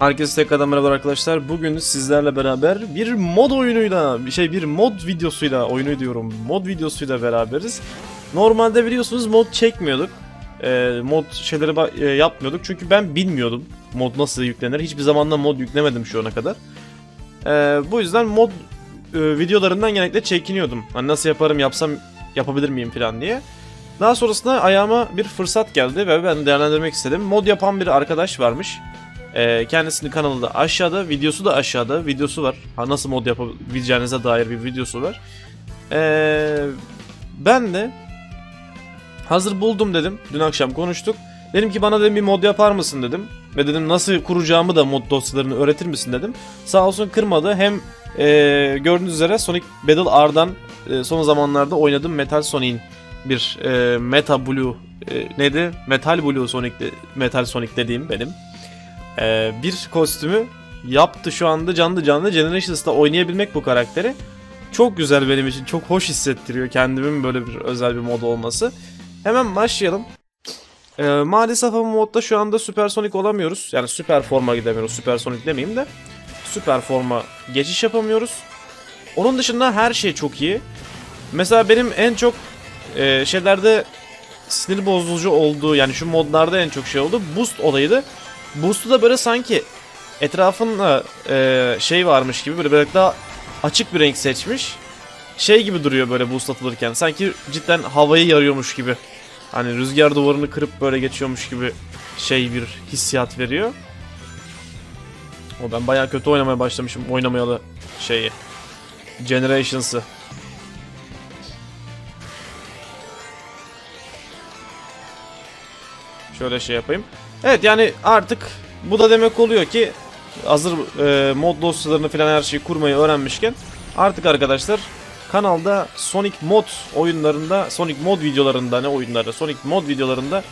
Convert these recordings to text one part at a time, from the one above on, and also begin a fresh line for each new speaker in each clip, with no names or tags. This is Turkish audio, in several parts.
Herkese tekrardan merhaba arkadaşlar. Bugün sizlerle beraber bir mod oyunuyla, bir şey bir mod videosuyla, oyunu diyorum, mod videosuyla beraberiz. Normalde biliyorsunuz mod çekmiyorduk. Ee, mod şeyleri e, yapmıyorduk çünkü ben bilmiyordum mod nasıl yüklenir. Hiçbir zaman da mod yüklemedim şu ana kadar. Ee, bu yüzden mod e, videolarından genellikle çekiniyordum. Hani nasıl yaparım, yapsam yapabilir miyim falan diye. Daha sonrasında ayağıma bir fırsat geldi ve ben değerlendirmek istedim. Mod yapan bir arkadaş varmış. Ee, kendisinin kanalı da aşağıda, videosu da aşağıda. Videosu var. Ha, nasıl mod yapabileceğinize dair bir videosu var. Ee, ben de hazır buldum dedim. Dün akşam konuştuk. Dedim ki bana dedim bir mod yapar mısın dedim. Ve dedim nasıl kuracağımı da mod dosyalarını öğretir misin dedim. Sağ olsun kırmadı. Hem e, gördüğünüz üzere Sonic Battle R'dan e, son zamanlarda oynadım Metal Sonic'in bir e, Meta Blue e, neydi? Metal Blue Sonic Metal Sonic dediğim benim. Ee, bir kostümü yaptı şu anda canlı canlı Generations'ta oynayabilmek bu karakteri çok güzel benim için çok hoş hissettiriyor kendimin böyle bir özel bir mod olması. Hemen başlayalım. Ee, maalesef ama modda şu anda süpersonic olamıyoruz. Yani süper forma gidemiyoruz. Süpersonic demeyeyim de. Süper forma geçiş yapamıyoruz. Onun dışında her şey çok iyi. Mesela benim en çok e, şeylerde sinir bozucu olduğu yani şu modlarda en çok şey oldu. Boost olayıydı. Boost'u da böyle sanki etrafında e, şey varmış gibi böyle biraz daha açık bir renk seçmiş. Şey gibi duruyor böyle boost atılırken. Sanki cidden havayı yarıyormuş gibi. Hani rüzgar duvarını kırıp böyle geçiyormuş gibi şey bir hissiyat veriyor. O ben bayağı kötü oynamaya başlamışım oynamayalı şeyi. Generations'ı. Şöyle şey yapayım. Evet yani artık bu da demek oluyor ki hazır e, mod dosyalarını falan her şeyi kurmayı öğrenmişken artık arkadaşlar kanalda Sonic mod oyunlarında Sonic mod videolarında ne oyunlarda Sonic mod videolarında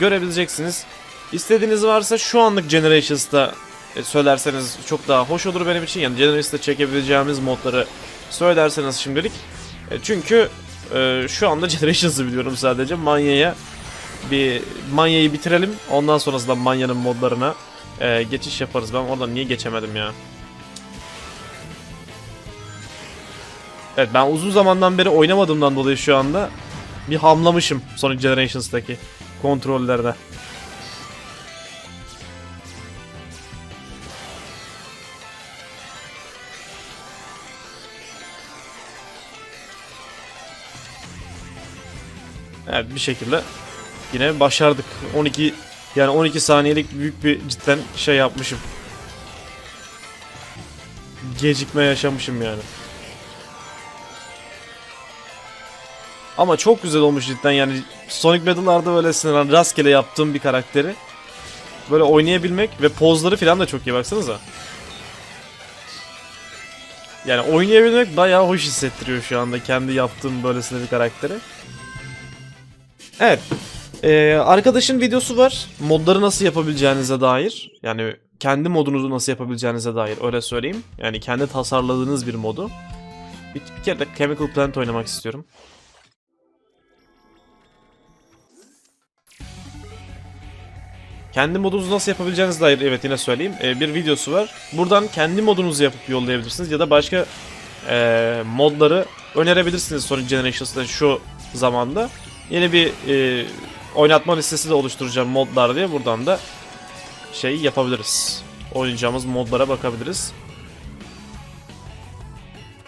görebileceksiniz. İstediğiniz varsa şu anlık Generations'ta e, söylerseniz çok daha hoş olur benim için. Yani Generations'ta çekebileceğimiz modları söylerseniz şimdilik. E, çünkü e, şu anda Generations'ı biliyorum sadece. Manya'ya bir Manya'yı bitirelim. Ondan sonrasında Manya'nın modlarına geçiş yaparız. Ben oradan niye geçemedim ya? Evet ben uzun zamandan beri oynamadığımdan dolayı şu anda bir hamlamışım Sonic Generations'taki kontrollerde. Evet bir şekilde yine başardık. 12 yani 12 saniyelik büyük bir cidden şey yapmışım. Gecikme yaşamışım yani. Ama çok güzel olmuş cidden yani Sonic Battle'larda böyle sınırlan rastgele yaptığım bir karakteri böyle oynayabilmek ve pozları falan da çok iyi baksanıza. Yani oynayabilmek bayağı hoş hissettiriyor şu anda kendi yaptığım böylesine bir karakteri. Evet. Ee, arkadaşın videosu var. Modları nasıl yapabileceğinize dair. Yani kendi modunuzu nasıl yapabileceğinize dair öyle söyleyeyim. Yani kendi tasarladığınız bir modu. Bir, bir kere de Chemical Plant oynamak istiyorum. Kendi modunuzu nasıl yapabileceğinize dair evet yine söyleyeyim. Ee, bir videosu var. Buradan kendi modunuzu yapıp yollayabilirsiniz ya da başka e, modları önerebilirsiniz Sonic Generations'da şu zamanda. Yeni bir e, oynatma listesi de oluşturacağım modlar diye buradan da şey yapabiliriz. Oynayacağımız modlara bakabiliriz.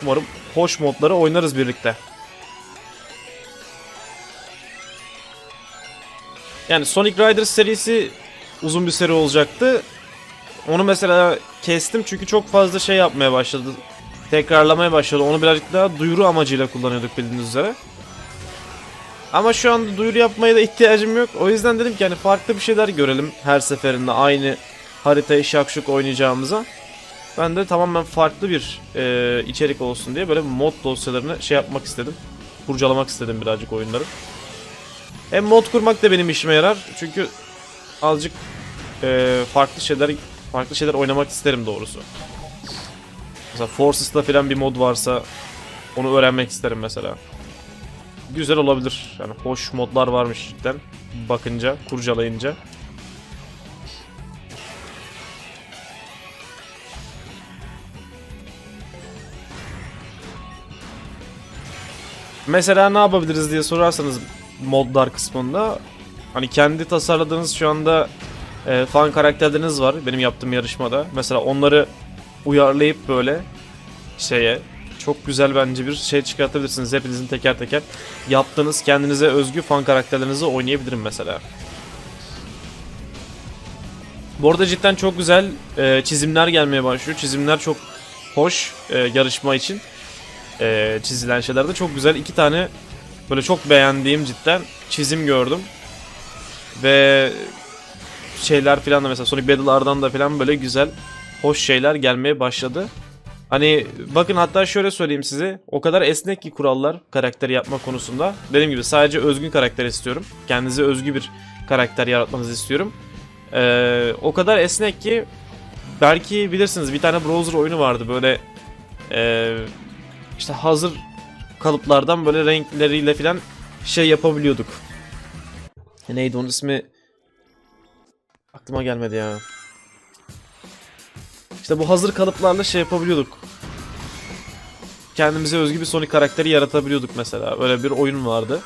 Umarım hoş modları oynarız birlikte. Yani Sonic Riders serisi uzun bir seri olacaktı. Onu mesela kestim çünkü çok fazla şey yapmaya başladı. Tekrarlamaya başladı. Onu birazcık daha duyuru amacıyla kullanıyorduk bildiğiniz üzere. Ama şu anda duyuru yapmaya da ihtiyacım yok. O yüzden dedim ki hani farklı bir şeyler görelim her seferinde aynı haritayı şakşuk oynayacağımıza. Ben de tamamen farklı bir e, içerik olsun diye böyle mod dosyalarını şey yapmak istedim. Kurcalamak istedim birazcık oyunları. Hem mod kurmak da benim işime yarar. Çünkü azıcık e, farklı şeyler farklı şeyler oynamak isterim doğrusu. Mesela Forces'ta falan bir mod varsa Onu öğrenmek isterim mesela. Güzel olabilir. Yani hoş modlar varmış cidden. Bakınca, kurcalayınca. Mesela ne yapabiliriz diye sorarsanız modlar kısmında hani kendi tasarladığınız şu anda e, fan karakterleriniz var benim yaptığım yarışmada. Mesela onları uyarlayıp böyle şeye çok güzel bence bir şey çıkartabilirsiniz. Hepinizin teker teker yaptığınız kendinize özgü fan karakterlerinizi oynayabilirim mesela. Bu arada cidden çok güzel e, çizimler gelmeye başlıyor. Çizimler çok hoş e, yarışma için e, çizilen şeylerde çok güzel. iki tane böyle çok beğendiğim cidden çizim gördüm. Ve şeyler filan da mesela Sonic Battle'lardan da filan böyle güzel hoş şeyler gelmeye başladı. Hani bakın hatta şöyle söyleyeyim size. O kadar esnek ki kurallar karakteri yapma konusunda. Dediğim gibi sadece özgün karakter istiyorum. Kendinize özgü bir karakter yaratmanızı istiyorum. Ee, o kadar esnek ki belki bilirsiniz bir tane browser oyunu vardı böyle e, işte hazır kalıplardan böyle renkleriyle filan şey yapabiliyorduk. Neydi onun ismi? Aklıma gelmedi ya. İşte bu hazır kalıplarla şey yapabiliyorduk. Kendimize özgü bir Sonic karakteri yaratabiliyorduk mesela. Öyle bir oyun vardı.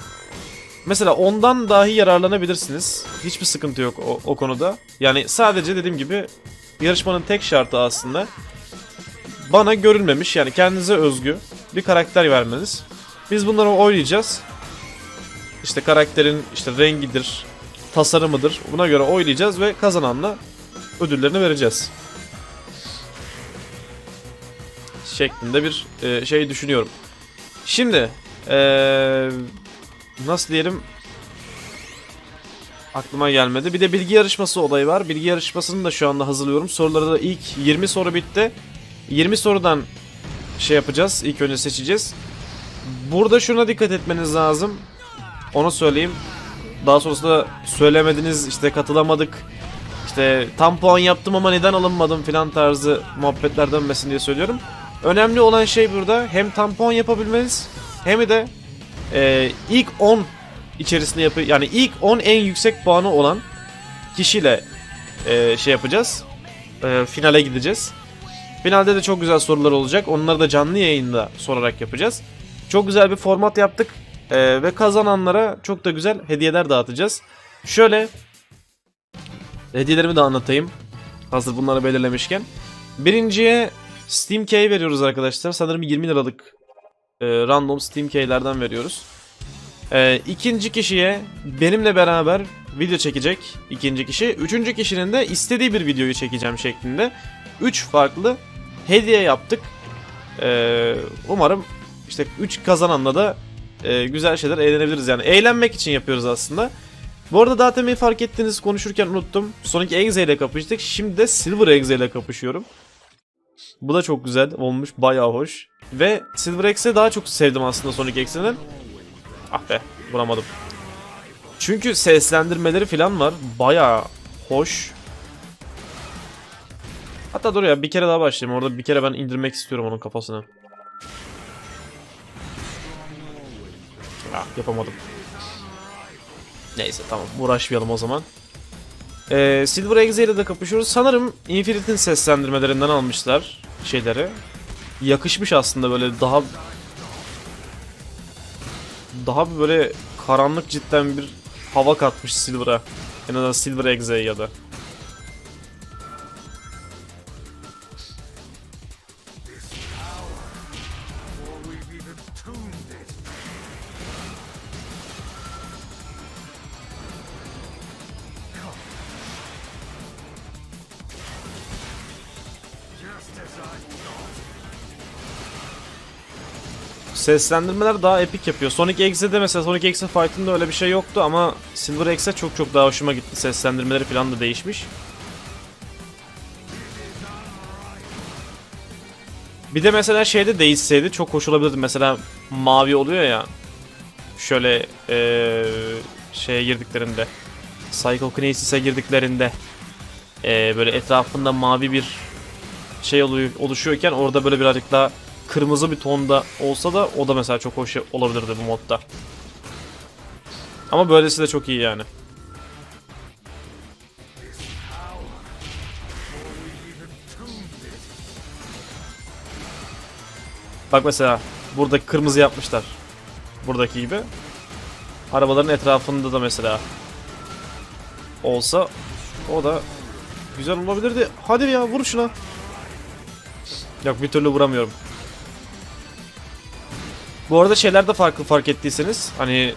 Mesela ondan dahi yararlanabilirsiniz. Hiçbir sıkıntı yok o, o konuda. Yani sadece dediğim gibi yarışmanın tek şartı aslında bana görülmemiş yani kendinize özgü bir karakter vermeniz. Biz bunları oynayacağız. İşte karakterin işte rengidir, tasarımıdır. Buna göre oylayacağız ve kazananla ödüllerini vereceğiz. Şeklinde bir e, şey düşünüyorum. Şimdi e, nasıl diyelim aklıma gelmedi. Bir de bilgi yarışması olayı var. Bilgi yarışmasını da şu anda hazırlıyorum. Soruları da ilk 20 soru bitti. 20 sorudan şey yapacağız. İlk önce seçeceğiz. Burada şuna dikkat etmeniz lazım. Onu söyleyeyim. Daha sonrasında söylemediniz işte katılamadık. İşte tam puan yaptım ama neden alınmadım filan tarzı muhabbetler dönmesin diye söylüyorum. Önemli olan şey burada hem tam puan yapabilmeniz hem de e, ilk 10 içerisinde yapı yani ilk 10 en yüksek puanı olan kişiyle e, şey yapacağız. E, finale gideceğiz. Finalde de çok güzel sorular olacak. Onları da canlı yayında sorarak yapacağız. Çok güzel bir format yaptık. Ee, ve kazananlara çok da güzel hediyeler dağıtacağız. Şöyle hediyelerimi de anlatayım. Hazır bunları belirlemişken. Birinciye Steam Key veriyoruz arkadaşlar. Sanırım 20 liralık e, random Steam Key'lerden veriyoruz. E, ikinci kişiye benimle beraber video çekecek ikinci kişi. Üçüncü kişinin de istediği bir videoyu çekeceğim şeklinde. 3 farklı hediye yaptık. Ee, umarım işte 3 kazananla da e, güzel şeyler eğlenebiliriz yani. Eğlenmek için yapıyoruz aslında. Bu arada daha temeyi fark ettiğiniz konuşurken unuttum. Sonic Exe ile kapıştık. Şimdi de Silver Exe ile kapışıyorum. Bu da çok güzel olmuş. Bayağı hoş. Ve Silver Exe'i daha çok sevdim aslında Sonic Exe'nin. Ah be vuramadım. Çünkü seslendirmeleri falan var. Bayağı hoş. Hatta dur ya bir kere daha başlayayım. Orada bir kere ben indirmek istiyorum onun kafasını. Yapamadım. Neyse tamam uğraşmayalım o zaman. Ee, Silver Exe ile de kapışıyoruz. Sanırım Infinite'in seslendirmelerinden almışlar şeyleri. Yakışmış aslında böyle daha daha böyle karanlık cidden bir hava katmış Silver'a. En azından Silver Exe'ye ya da. Seslendirmeler daha epik yapıyor. Sonic X'de mesela Sonic X'in fight'ında öyle bir şey yoktu ama Silver X'e çok çok daha hoşuma gitti. Seslendirmeleri falan da değişmiş. Bir de mesela şeyde değişseydi çok hoş olabilirdi. Mesela mavi oluyor ya. Şöyle ee, şeye girdiklerinde. Psychokinesis'e girdiklerinde. ee, böyle etrafında mavi bir şey oluyor, oluşuyorken orada böyle birazcık daha kırmızı bir tonda olsa da o da mesela çok hoş olabilirdi bu modda. Ama böylesi de çok iyi yani. Bak mesela buradaki kırmızı yapmışlar. Buradaki gibi. Arabaların etrafında da mesela olsa o da güzel olabilirdi. Hadi ya vur şuna. Yok bir türlü vuramıyorum. Bu arada şeyler de farklı fark ettiyseniz hani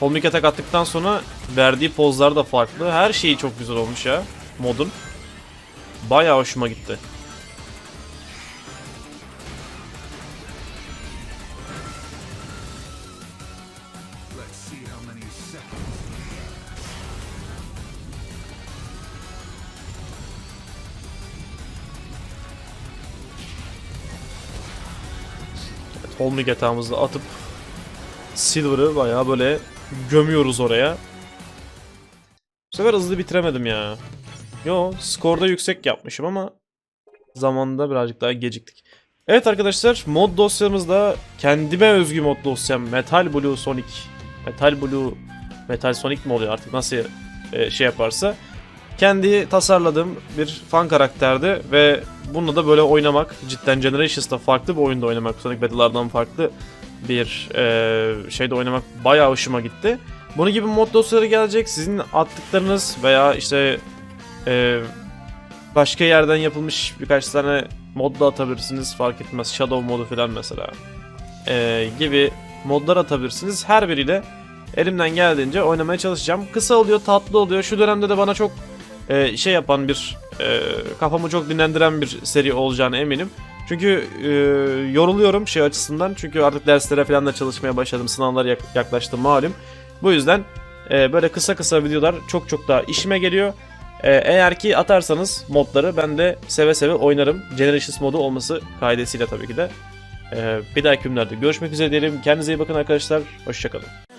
Holmik atak attıktan sonra verdiği pozlar da farklı. Her şeyi çok güzel olmuş ya modun. Bayağı hoşuma gitti. Holmik atağımızı atıp Silver'ı bayağı böyle gömüyoruz oraya. Bu sefer hızlı bitiremedim ya. Yo skorda yüksek yapmışım ama zamanında birazcık daha geciktik. Evet arkadaşlar mod dosyamızda kendime özgü mod dosyam Metal Blue Sonic Metal Blue Metal Sonic mi oluyor artık nasıl e, şey yaparsa kendi tasarladığım bir fan karakterdi ve bununla da böyle oynamak cidden Generations'ta farklı bir oyunda oynamak Sonic Battle'lardan farklı bir e, şeyde oynamak bayağı hoşuma gitti. Bunun gibi mod dosyaları gelecek. Sizin attıklarınız veya işte e, başka yerden yapılmış birkaç tane mod da atabilirsiniz. Fark etmez. Shadow modu falan mesela. E, gibi modlar atabilirsiniz. Her biriyle elimden geldiğince oynamaya çalışacağım. Kısa oluyor, tatlı oluyor. Şu dönemde de bana çok e, şey yapan bir e, kafamı çok dinlendiren bir seri olacağını eminim. Çünkü e, yoruluyorum şey açısından. Çünkü artık derslere falan da çalışmaya başladım. Sınavlar yak- yaklaştı malum. Bu yüzden e, böyle kısa kısa videolar çok çok daha işime geliyor. E, eğer ki atarsanız modları ben de seve seve oynarım. Generations modu olması kaidesiyle tabii ki de. E, bir dahaki günlerde görüşmek üzere diyelim. Kendinize iyi bakın arkadaşlar. Hoşçakalın.